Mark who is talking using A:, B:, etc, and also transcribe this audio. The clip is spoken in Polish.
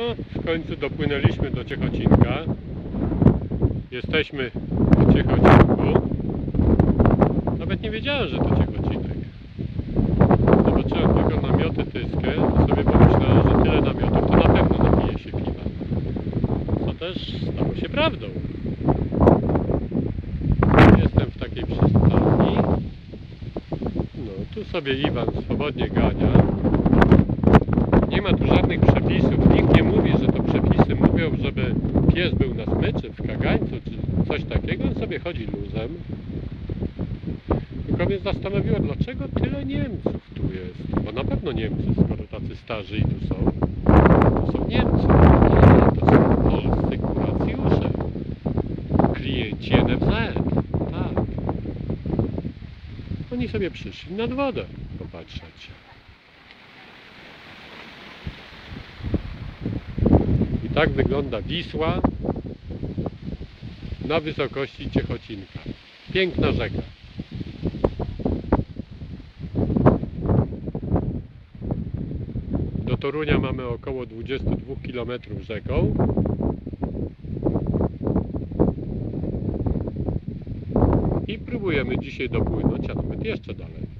A: No, w końcu dopłynęliśmy do Ciechocinka. Jesteśmy w Ciechocinku. Nawet nie wiedziałem, że to Ciechocinek. Zobaczyłem tylko namioty tyskie i sobie pomyślałem, że tyle namiotów to na pewno napije się piwa. Co też stało się prawdą. Jestem w takiej przystani. No, tu sobie Iwan swobodnie gania. Pies był na smyczy, w kagańcu czy coś takiego. On sobie chodzi luzem. Tylko mnie zastanowiło, dlaczego tyle Niemców tu jest. Bo na pewno Niemcy, skoro tacy starzy i tu są. To są Niemcy. Nie, to są polscy kuracjusze. Klienci NFZ. Tak. Oni sobie przyszli nad wodę popatrzeć. Tak wygląda Wisła na wysokości Ciechocinka. Piękna rzeka. Do Torunia mamy około 22 km rzeką. I próbujemy dzisiaj dopłynąć, a nawet jeszcze dalej.